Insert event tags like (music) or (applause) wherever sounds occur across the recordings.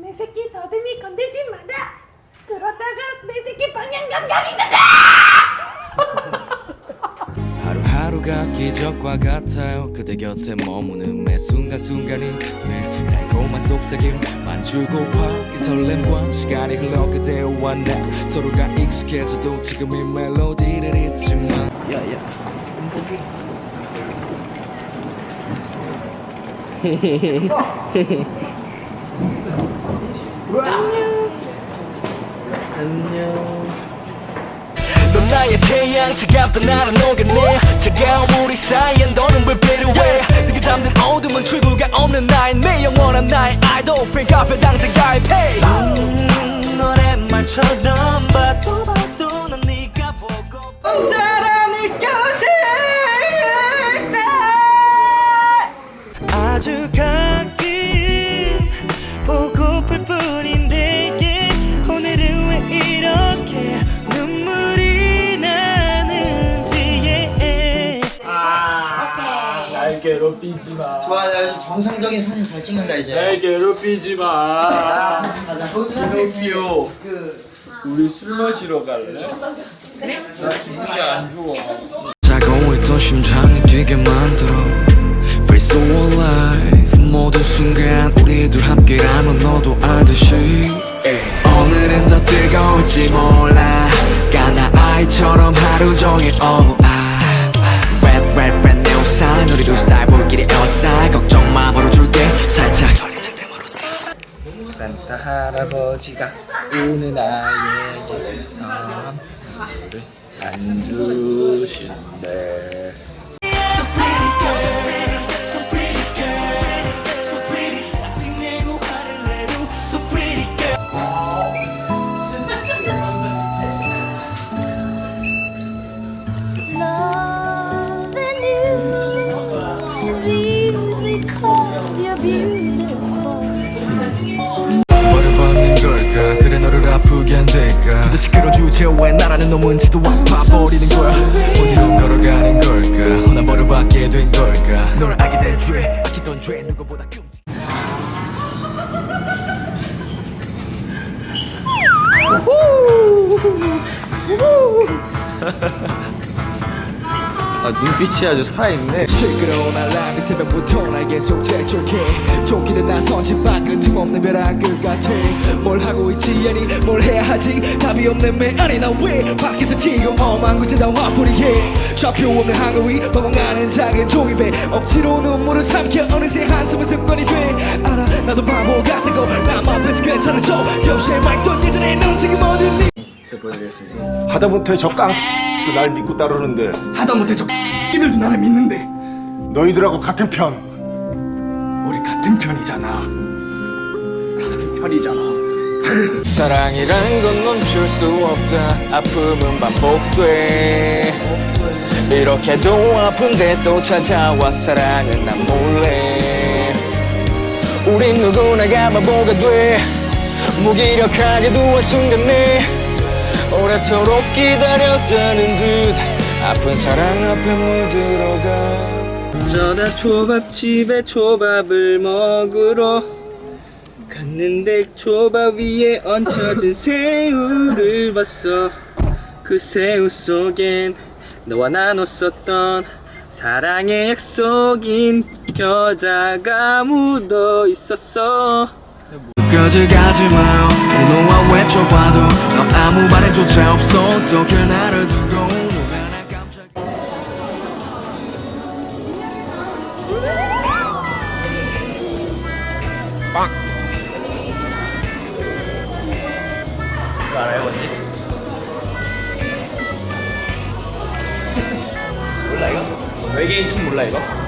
내 새끼 더듬이 건들지 마라. 그러다가 내 새끼 방향 감각 있는데 (laughs) 하루하루가 기적과 같아요. 그대 곁에 머무는 매 순간순간이 내 달콤한 속삭임 만 주고파 이 설렘과 시간이 흘러 그대와 나 서로가 익숙해져도 지금 이 멜로디를 잊지만. 야야 (laughs) 넌 나의 태양 차갑던 나를 녹여내. 차가운 우리 사이엔 너는 왜 필요해. 네가 잠든 어둠은 출구가 없는 나의 매 영원한 나의 아이돌. 팬 카페 당장 가입해. 음, 너의 말처럼 봐도 봐도 난 네가 보고. 혼자 괴롭히지 마. 좋아, 나 정상적인 사진 잘 찍는다 이제. 날 괴롭히지 마. 가자. 피노키오. 그 우리 술 마시러 갈래? 나 기분이 안 좋아. 있던 심장이 뛰게 만들어 Feel so alive 모든 순간 우리들 함께라면 너도 알듯이 오늘은 더 뜨거울지 몰라 까나 아이처럼 하루 종일 oh I Red red 우산 우리 둘 사이 볼길이 에어싸 걱정 마 벌어줄게. 살짝 산타 할아버지가 오늘 나에게 선물을 안 주신대. 대체 왜 나라는 놈은 지도 아파버리는 거야. 어디로 걸어가는 걸까? 나 뭐를 받게 된 걸까? 널 알게 된죄 아끼던 죄 누구보다 끔찍 (laughs) (laughs) (laughs) 아 눈빛이 아주 살아있네. 시끄러운 알람이 새벽부터 날 계속 재촉해. 나선 집 밖은 틈없는 벼락끝 같아. 뭘 하고 있지 아니 뭘 해야 하지? 답이 없는 매 아니 나왜 밖에서 지금 험한 곳에 다 화풀이해? 좌표 없는 항구 위 버거가는 작은 종이배. 억지로 눈물을 삼켜 어느새 한숨은 습관이 돼. 알아 나도 바보 같은 거남 앞에서 괜찮아져. 겨우에 말던 예전에 넌 지금 어딨니 하다못해 적강 날 믿고 따르는데. 하다못해 저 이들도 나를 믿는데. 너희들하고 같은 편. 우리 같은 편이잖아. 같은 편이잖아. (laughs) 사랑이란 건 멈출 수 없다. 아픔은 반복돼. 이렇게도 아픈데 또 찾아와 사랑은 난 몰래. 우린 누구나가 바보가 돼. 무기력하게 두어 순간에 오래도록 기다렸다는 듯 아픈 사랑 앞에 물들어가. 저다 초밥집에 초밥을 먹으러 갔는데 초밥 위에 얹혀진 (laughs) 새우를 봤어. 그 새우 속엔 너와 나눴었던 사랑의 약속인 겨자가 묻어 있었어. 끝까지 가지 마요 너와 외쳐봐도 너 아무 말에조차 없어 어떻게 나를 두고 알아요 뭔지? 몰라 이거? 외계인 춤 몰라 이거?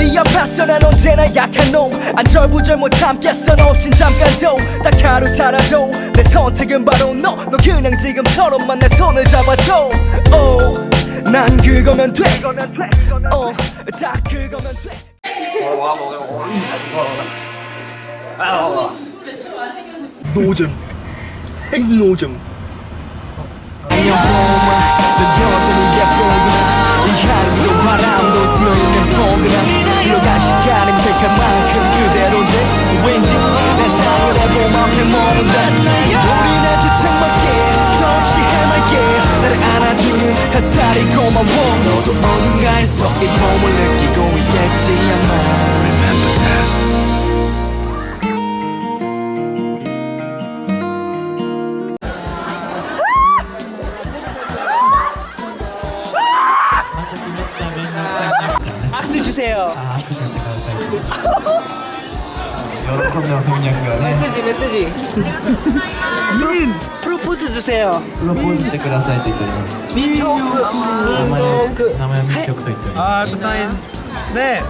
네 앞에서 난 언제나 약한 놈. 안절부절 못 참겠어 너 없인 잠깐도 딱 하루 살아도 내 선택은 바로 너. 너 그냥 지금처럼만 내 손을 잡아줘. 어, 난 그거면 돼어딱 그거면 돼. 노잼. 핵노잼. 안녕 봄아. 넌 여전히 예쁘구나. 이 향기로 바람도 스며있는 포근함 가림 색한 만큼 그대로인데 왠지 난 작은 애고 맘에 모른다. 우리 나 주책맞게 더없이 해맑게 나를 안아주는 햇살이 고마워. 너도 어딘가에서 이 봄을 느끼고 있겠지 아마 Remember that. 喜びの戦略がね、 메시지 메시지. 민 프로포즈 주세요. プロポーズしてくださいと言っております。 민혁 名前をつ그 名前を民曲と言っておりま 아, 또 사인. 네. す。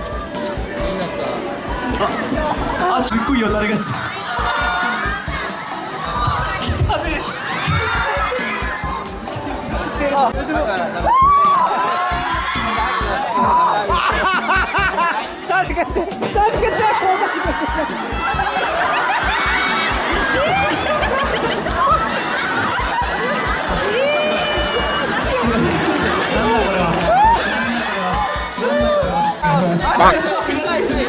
あ、すっごいよだれがす。 따뜻해.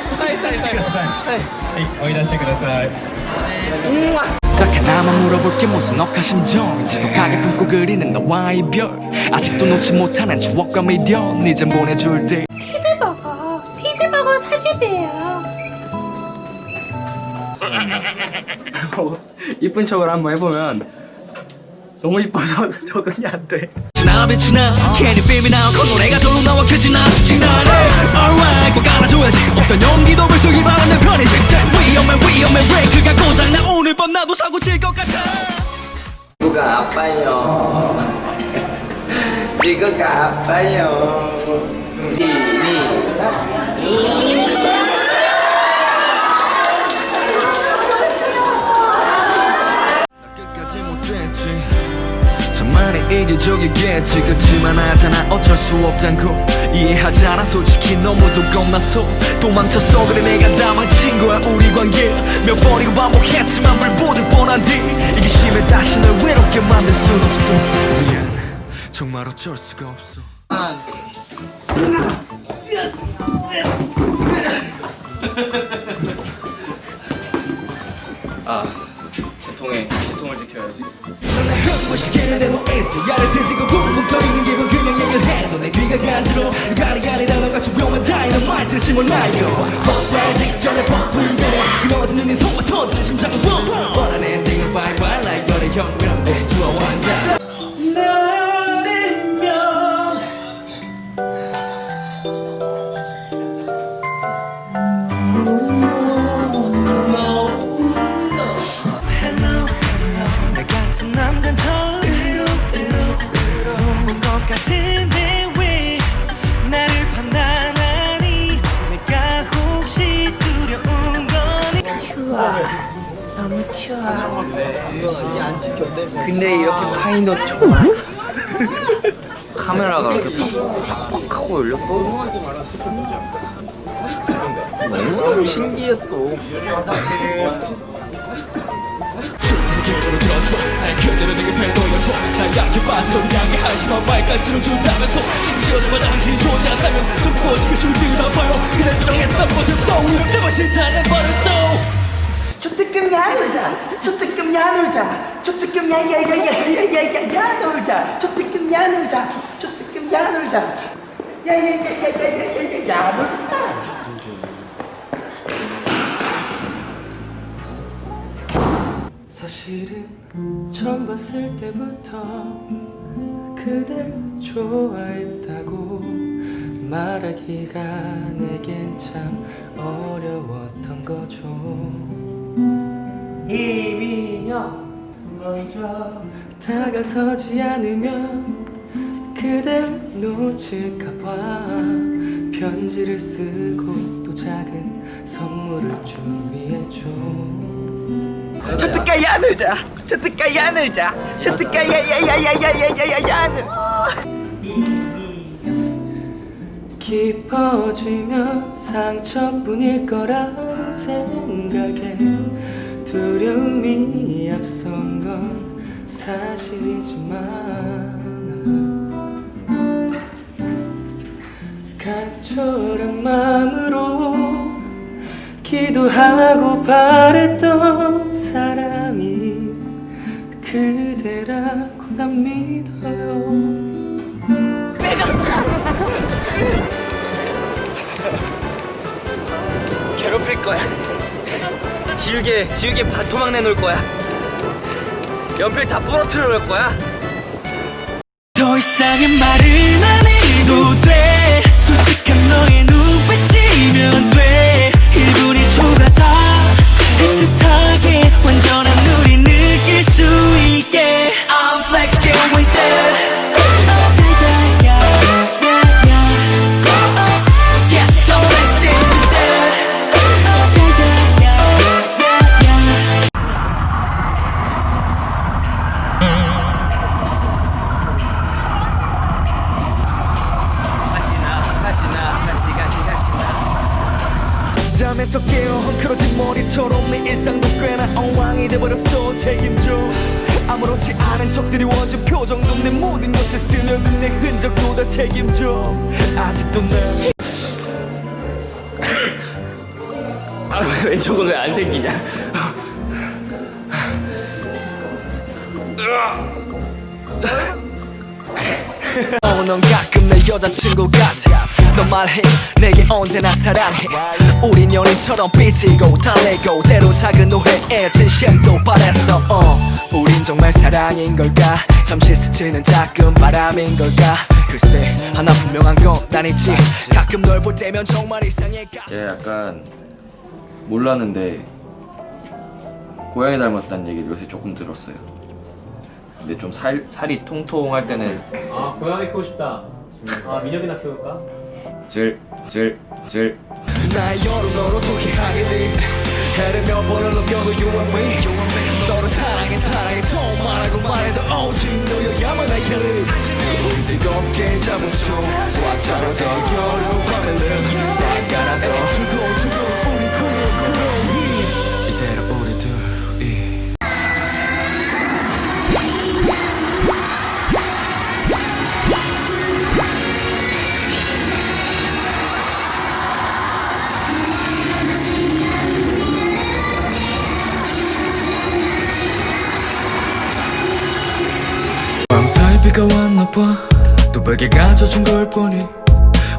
따뜻해. 딱 하나만 물어볼게 무슨 억하 심정인지 독하게 품고 그리는 너와의 별 아직도 놓지 못하는 추억과 미련 이젠 보내줄 때 티드버거, 티드버거 사주세요. (laughs) 이쁜 척을 한번 해보면 너무 이뻐서 (laughs) 적응이 안 돼. 지나 비치나 Can you feel me now 그 노래가 절로 나와 켜지나 지나 Alright 꼭 알아줘야지 어떤 용기도 불쑥이 바라는 편이지 위험해 위험해 브레이크가 고장나 오늘 밤 나도 사고 칠 것 같아 누가 아파요. 지구가 아파요. 시작. 천만에 이기적이겠지. 그치만 하잖아. 어쩔 수 없단 거 이해하잖아. 솔직히 너무도 겁나서. 도망쳤어 그래 내가 다 망친 거야 우리 관계. 몇 번이고 반복했지만 불보듯 뻔한 데 이기심에 다시 널 외롭게 만들 순 없어. 미안. 정말 어쩔 수가 없어 제통에 제통을 지켜야지. 직전에 폭풍 전에 끊어지는 네 손과 터지는 근데 이렇게 파인도 좋아. (laughs) 카메라가 이렇게 팍팍팍 하고 열렸고. 너무 신기해 그대로 내게 되돌려줘 난 약해 한심한 말까지로 준다면서 심지어 정말 당신이 좋지 않다면 좀 꼬지게 줄기가 아파요 그날 부정했던 모습 떠오를 때만 실천해버려 또. 조뜨끔 야 놀자 조뜨끔 야 놀자 조뜨끔 야야야야야야야야 놀자 조뜨끔 야 놀자 조뜨끔 야 놀자 야야야야야야야야 놀자 사실은 처음 봤을 때부터 그댈 좋아했다고 말하기가 내겐 참 어려웠던 거죠 이민영 먼저 다가서지 않으면 그댈 놓칠까봐 편지를 쓰고 또 작은 선물을 준비했죠 저뜨까 야 놀자. 저뜨까 야 놀자. 저뜨까 야야야야야야야야 놀. 깊어지면 상처뿐일 거라는 생각에 두려움이 앞선 건 사실이지만 가초란 마음으로 기도하고 바랬던 사람이 그대라고 난 믿어요 괴롭힐 거야. 지우개, 지우개 바- 도망 내놓을 거야. 연필 다 부러뜨려 놓을 거야. 더 이상의 말은 안 해도 돼 솔직한 너의 눈빛이면 넌 가끔 내 여자친구 같아. 너 말해 내게 언제나 사랑해. 우린 연인처럼 삐지고 달래고 때로 작은 오해에 진심도 바랬어. 어, 우린 정말 사랑인 걸까? 잠시 스치는 작은 바람인 걸까? 글쎄 하나 분명한 건 난 있지. 가끔 널 볼 때면 정말 이상해가 얘 약간 몰랐는데 고양이 닮았다는 얘기를 요새 조금 들었어요. 근데 좀 살, 살이 통통할 때는 아 고양이 키우고 싶다. 아 민혁이나 키울까? 질, 질, 질. 나의 여름 너로 어떻게 하겠니 해를 몇 번을 넘겨도 you and me 너를 사랑해 사랑해. 더 말하고 말해도 오직 너여야만 나의 우리 뜨겁게 잡은 손와 잡아서 여름밤을 날가라도. 두고 두고 봐또 베개 가져준 걸 보니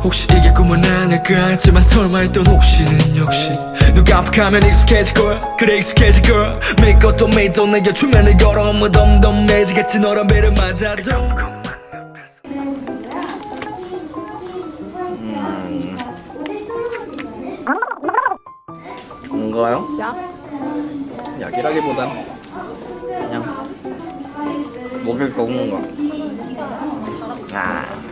혹시 이게 꿈은 아닐까 했지만 설마 했던 혹시는 역시 눈 깜빡하면 익숙해질 거야 그래 익숙해질 거야 믿고 또 믿어 내게 주면을 걸어 무덤덤해지겠지 너란 배를 맞아도 뭔가요? 약? 약이라기보단 그냥 먹일 거 없는 거. 아.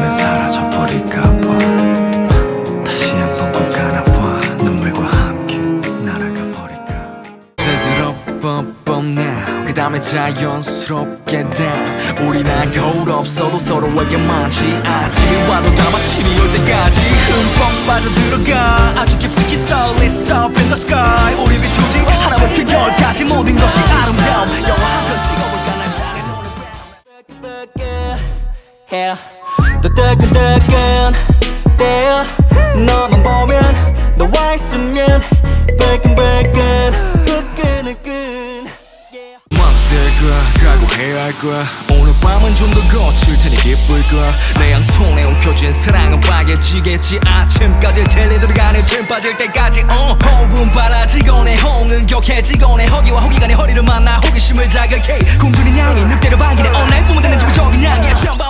순간에 사라져버릴까 봐. 다시 한번 꼭 안아봐. 눈물과 함께 날아가 버릴까. 새스럽뻔뻔 그 다음에 자연스럽게 된 우리나 거울 없어도 서로에게 많지 아침이 와도 다 마침이 올 때까지 흠뻑 빠져들어가. 아주 깊숙이 starlit up in the sky. 우리 그 비추지 하나부터 열까지 모든 것이 아름다움. 영화 한편 찍어 거야. 오늘 밤은 좀 더 거칠 테니 기쁠 거야. 내 양손에 엉켜진 사랑은 빠개지겠지. 아침까지 젤리 들어가는 잼 빠질 때까지 어. 호흡은 빨라지고 내 호응은 격해지고 내 허기와 호기가 내 허리를 만나 호기심을 자극해. 꿈꾸는 양이 늑대로 반기네. 어날 집을 양이야. 전밤 너나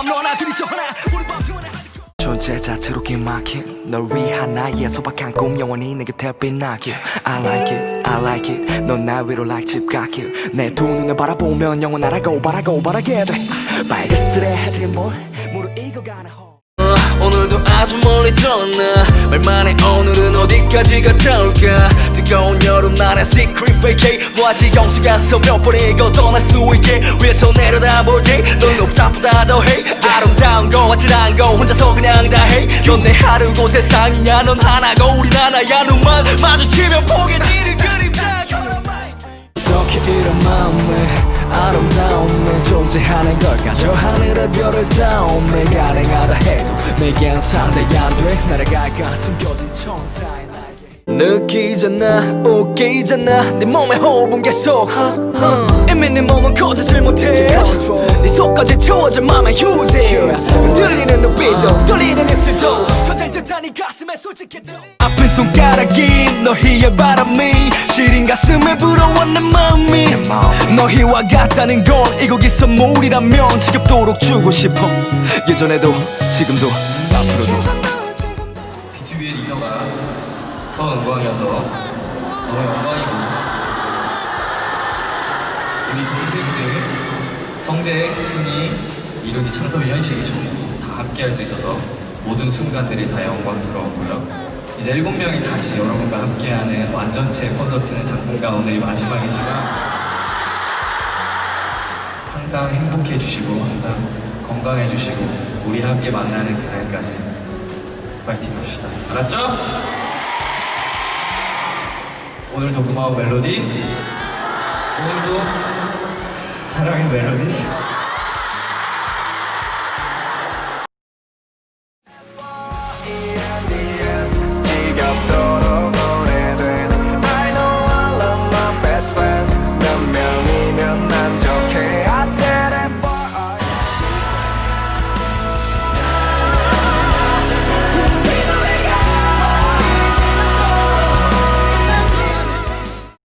존재 자체로 기막힌 널 위한 나의 소박한 꿈 영원히 내 곁에 빛나길. I like it, I like it. 넌 나 위로 like 집가길. 내 두 눈을 바라보면 영원하라고 바라고 바라게 돼. 빨간스레 해진 뭘 무르익어가는 호. 오늘도 아주 멀리 떠나 말만 해 오늘은 어디까지 갔다 올까 뜨거운 여름날의 secret vacay. 뭐하지? 영수 가 서 몇 번이고 떠날 수 있게. 위에서 내려다볼 때넌 높다보다 더해. 아름다운 거 아찔한 거 혼자서 그냥 다해넌내 하루고 세상이야. 넌 하나고 우린 하나야. 눈만 마주치면 포개지는 그림 다. 걸어봐 어떻게 이런 마음에 아름다움에 존재하는 걸까 저 하늘의 별을 닿음에 가능하다 해도 내겐 상대가 안돼. 날아갈까 숨겨진 날개 느끼잖아 웃기잖아. 네 몸의 호흡은 계속 이미 네 몸은 거짓을 못해. 네 속까지 채워져 맘의 휴지. 흔들리는 눈빛도 떨리는 입술도. 터질 듯한 이 가슴에 솔직해져. 아픈 손가락이 너희의 바람이 시린 가슴에 불어와 내 마음이. 너희와 같다는 건 이 곡이 선물이라면 지겹도록 주고 싶어. 예전에도 지금도 앞으로도 서은광이어서 너무 영광이고 우리 동생들 성재, 툰이, 이름이 창섭이, 현식이 전부 다 함께 할 수 있어서 모든 순간들이 다 영광스러웠고요 이제 일곱 명이 다시 여러분과 함께하는 완전체 콘서트는 당분간 오늘이 마지막이지만 항상 행복해 주시고 항상 건강해 주시고 우리 함께 만나는 그날까지 파이팅 합시다. 알았죠? 오늘도 고마워 멜로디. 오늘도 사랑의 멜로디.